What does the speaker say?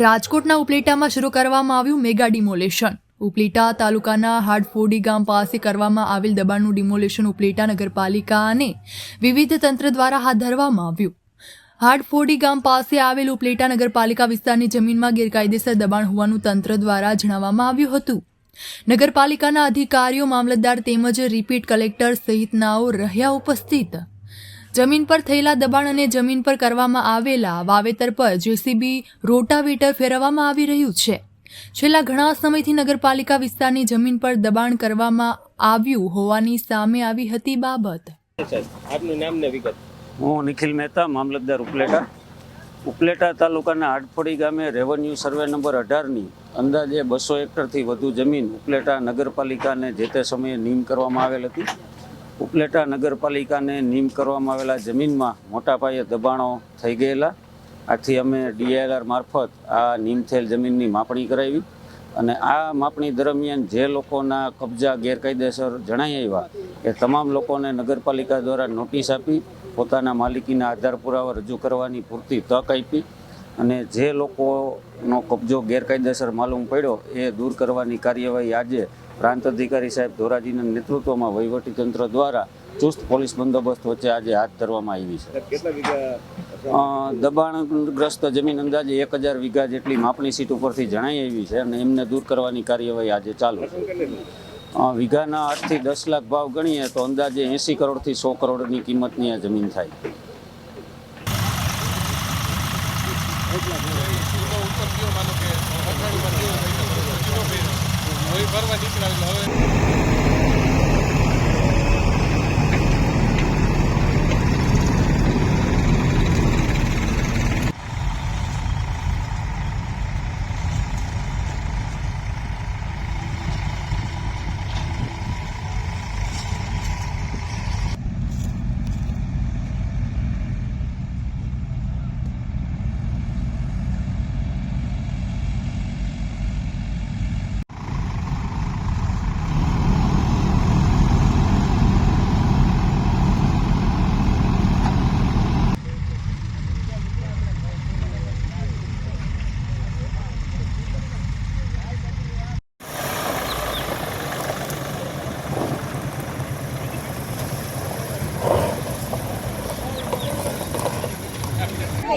રાજકોટના ઉપલેટામાં શરૂ કરવામાં આવ્યું મેગા ડિમોલેશન. ઉપલેટા તાલુકાના હાડફોડી ગામ પાસે કરવામાં આવેલ દબાણનું ડિમોલેશન ઉપલેટા નગરપાલિકા અને વિવિધ તંત્ર દ્વારા હાથ ધરવામાં આવ્યું. હાડફોડી ગામ પાસે આવેલ ઉપલેટા નગરપાલિકા વિસ્તારની જમીનમાં ગેરકાયદેસર દબાણ હોવાનું તંત્ર દ્વારા જણાવવામાં આવ્યું હતું. નગરપાલિકાના અધિકારીઓ, મામલતદાર તેમજ રિપીટ કલેક્ટર સહિતનાઓ રહ્યા ઉપસ્થિત. જમીન પર થયેલા દબાણ અને જમીન પર કરવામાં આવેલા વાવેતર પર જેસીબી રોટાવેટર ફેરવવામાં આવી રહ્યું છે. છેલ્લા ઘણા સમયથી નગરપાલિકા વિસ્તારની જમીન પર દબાણ કરવામાં આવ્યું હોવાની સામે આવી હતી બાબત. આપનું નામ ને વિગત. હું નિખિલ મહેતા મામલતદાર ઉપલેટા. ઉપલેટા તાલુકાના હાડફળી ગામે રેવન્યુ સર્વે નંબર અઢારની અંદાજે બસો હેક્ટરથી વધુ જમીન ઉપલેટા નગરપાલિકાને જે તે સમયે નીમ કરવામાં આવેલ હતી. ઉપલેટા નગરપાલિકાને નીમ કરવામાં આવેલા જમીનમાં મોટા પાયે દબાણો થઈ ગયેલા. આથી અમે ડીઆઈઆર મારફત આ નીમ થયેલ જમીનની માપણી કરાવી અને આ માપણી દરમિયાન જે લોકોના કબજા ગેરકાયદેસર જણાઈ આવ્યા એ તમામ લોકોને નગરપાલિકા દ્વારા નોટિસ આપી, પોતાના માલિકીના આધાર પુરાવા રજૂ કરવાની પૂરતી તક આપી અને જે લોકોનો કબજો ગેરકાયદેસર માલુમ પડ્યો એ દૂર કરવાની કાર્યવાહી આજે પ્રાંત અધિકારી સાહેબ ધોરાજીના નેતૃત્વમાં વહીવટીતંત્ર દ્વારા ચુસ્ત પોલીસ બંદોબસ્ત વચ્ચે આજે હાથ ધરવામાં આવી છે. દબાણગ્રસ્ત જમીન અંદાજે એક હજાર વીઘા જેટલી માપણી સીટ ઉપરથી જણાઈ આવી છે અને એમને દૂર કરવાની કાર્યવાહી આજે ચાલુ છે. વીઘાના આઠથી દસ લાખ ભાવ ગણીએ તો અંદાજે એંસી કરોડથી સો કરોડની કિંમતની આ જમીન થાય. હવે ફરવા નીકળાવેલો હવે